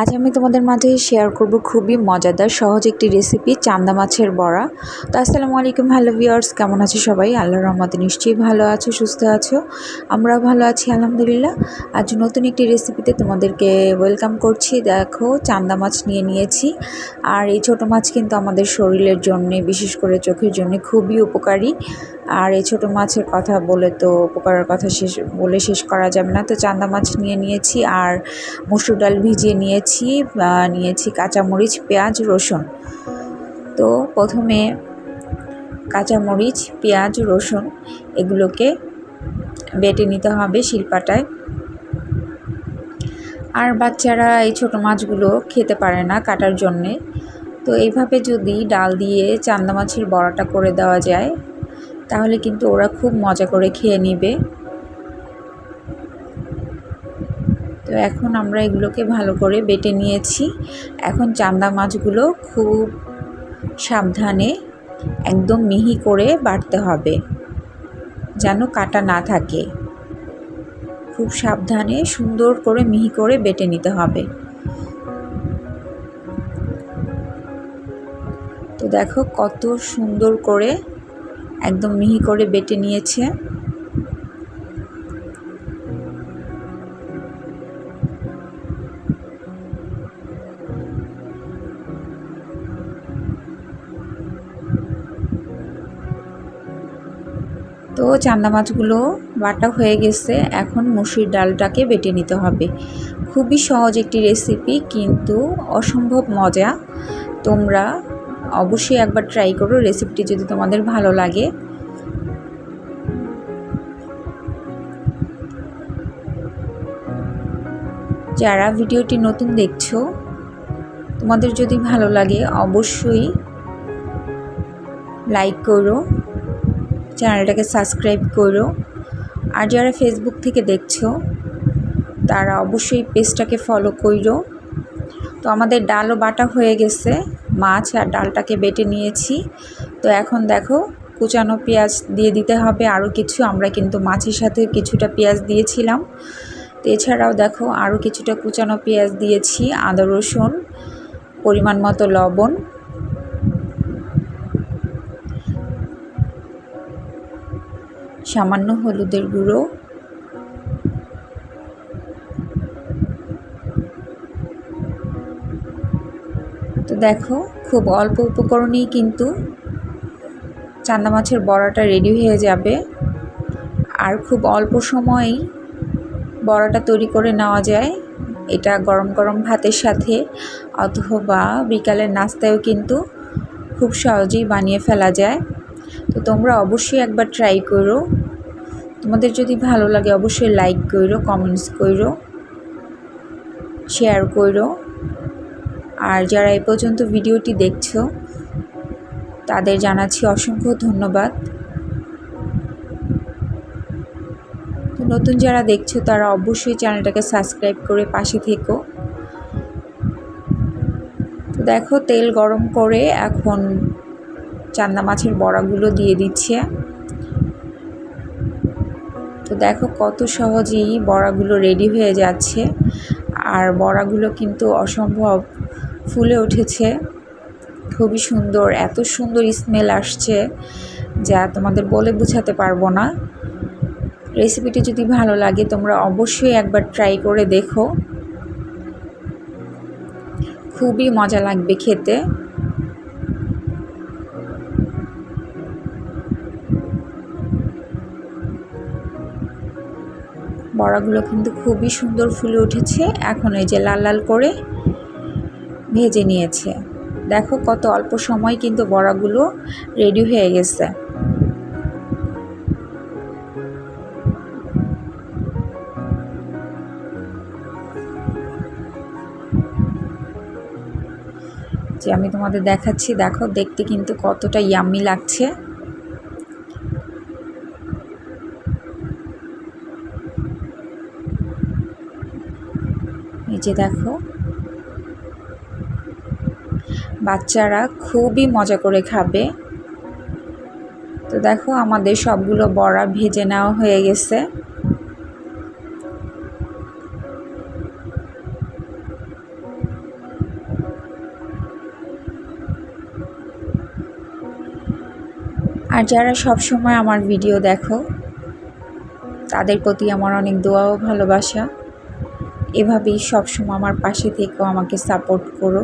আজ আমি তোমাদের মাঝে শেয়ার করব খুবই মজাদার, সহজ একটি রেসিপি চান্দা মাছের বড়া। তো আসসালামু আলাইকুম হ্যালো ভিওর্স কেমন আছো সবাই? আল্লাহর রহমতে নিশ্চয়ই ভালো আছো, সুস্থ আছো। আমরাও ভালো আছি, আলহামদুলিল্লাহ। আজ নতুন একটি রেসিপিতে তোমাদেরকে ওয়েলকাম করছি। দেখো, চান্দা মাছ নিয়ে নিয়েছি। আর এই ছোট মাছ কিন্তু আমাদের শরীরের জন্যে, বিশেষ করে চোখের জন্য খুবই উপকারী। আর এই ছোটো মাছের কথা বলে তো উপকারের কথা শেষ, বলে শেষ করা যাবে না। তো চান্দা মাছ নিয়ে নিয়েছি আর মুসুর ডাল ভিজিয়ে নিয়েছি নিয়েছি কাঁচামরিচ, পেঁয়াজ, রসুন। তো প্রথমে কাঁচামরিচ, পেঁয়াজ, রসুন এগুলোকে বেটে নিতে হবে শিল্পাটায়। আর বাচ্চারা এই ছোটো মাছগুলো খেতে পারে না কাটার জন্যে। তো এইভাবে যদি ডাল দিয়ে চান্দা মাছের বড়াটা করে দেওয়া যায়, তাহলে কিন্তু ওরা খুব মজা করে খেয়ে নিবে। তো এখন আমরা এগুলোকে ভালো করে বেটে নিয়েছি। এখন চান্দা মাছগুলো খুব সাবধানে একদম মিহি করে বাটতে হবে, যেন কাটা না থাকে। খুব সাবধানে সুন্দর করে মিহি করে বেটে নিতে হবে। তো দেখো কত সুন্দর করে একদম মিহি করে বেটে নিয়েছে। তো চান্দা মাছগুলো বাটা হয়ে গেছে। এখন মুসুর ডালটাকে বেটে নিতে হবে। খুবই সহজ একটি রেসিপি কিন্তু অসম্ভব মজা। তোমরা অবশ্যই একবার ট্রাই করো রেসিপিটি যদি তোমাদের ভালো লাগে। যারা ভিডিওটি নতুন দেখছ, তোমাদের যদি ভালো লাগে অবশ্যই লাইক করো। চ্যানেলটাকে সাবস্ক্রাইব করো। আর যারা ফেসবুক থেকে দেখছ, তারা অবশ্যই পেজটাকে ফলো করো। তো আমাদের ডালও বাটা হয়ে গেছে, মাছ আর ডালটাকে বেটে নিয়েছি। তো এখন দেখো, কুচানো পেঁয়াজ দিয়ে দিতে হবে। আরও কিছু, আমরা কিন্তু মাছের সাথে কিছুটা পেঁয়াজ দিয়েছিলাম। তো এছাড়াও দেখো, আরও কিছুটা কুচানো পেঁয়াজ দিয়েছি, আদা রসুন, পরিমাণ মতো লবণ। সামান্য হলুদের গুঁড়ো। তো দেখো, খুব অল্প উপকরণেই কিন্তু চান্দা মাছের বড়াটা রেডি হয়ে যাবে। আর খুব অল্প সময়েই বড়াটা তৈরি করে নেওয়া যায়। এটা গরম গরম ভাতের সাথে অথবা বিকালের নাস্তায়ও কিন্তু খুব সহজেই বানিয়ে ফেলা যায়। তো তোমরা অবশ্যই একবার ট্রাই করো। তোমাদের যদি ভালো লাগে, অবশ্যই লাইক করো কমেন্টস করো শেয়ার করো। আর যারা এ পর্যন্ত ভিডিওটি দেখছ, তাদের জানাচ্ছি অসংখ্য ধন্যবাদ। তো নতুন যারা দেখছ, তারা অবশ্যই চ্যানেলটাকে সাবস্ক্রাইব করে পাশে থেকো। তো দেখো তেল গরম করে এখন চান্দা মাছের বড়াগুলো দিয়ে দিচ্ছে। তো দেখো কত সহজেই বড়াগুলো রেডি হয়ে যাচ্ছে। আর বড়াগুলো কিন্তু অসম্ভব ফুলে উঠেছে। খুবই সুন্দর, এত সুন্দর স্মেল আসছে যা তোমাদের বলে বুঝাতে পারব না। রেসিপিটি যদি ভালো লাগে তোমরা অবশ্যই একবার ট্রাই করে দেখো। খুবই মজা লাগবে খেতে। বড়াগুলো কিন্তু খুবই সুন্দর ফুলে উঠেছে। এখন এই যে লাল লাল করে ভেজে নিয়েছে। দেখো কত অল্প সময় কিন্তু বড়াগুলো রেডি হয়ে গেছে। যে আমি তোমাদের দেখাচ্ছি, দেখো দেখতে কিন্তু কতটা ইয়াম্মি লাগছে। যে দেখো। বাচ্চারা খুবই মজা করে খাবে। তো দেখো আমাদের সবগুলো বড়া ভেজে নেওয়া হয়ে গেছে। আর যারা সবসময় আমার ভিডিও দেখো, তাদের প্রতি আমার অনেক দোয়া ও ভালোবাসা। এভাবেই সবসময় আমার পাশে থেকেও আমাকে সাপোর্ট করো।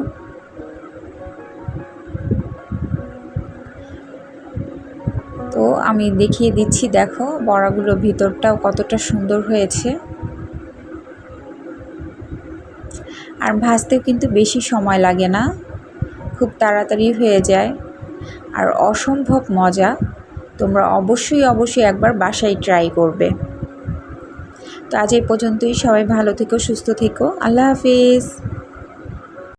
তো আমি দেখিয়ে দিচ্ছি, দেখো বড়াগুলো ভিতরটাও কতটা সুন্দর হয়েছে। আর ভাজতেও কিন্তু বেশি সময় লাগে না, খুব তাড়াতাড়ি হয়ে যায়। আর অসম্ভব মজা, তোমরা অবশ্যই অবশ্যই একবার বাসায় ট্রাই করবে। তো আজ এই পর্যন্তই। সবাই ভালো থেকো সুস্থ থেকো। আল্লাহ হাফিজ।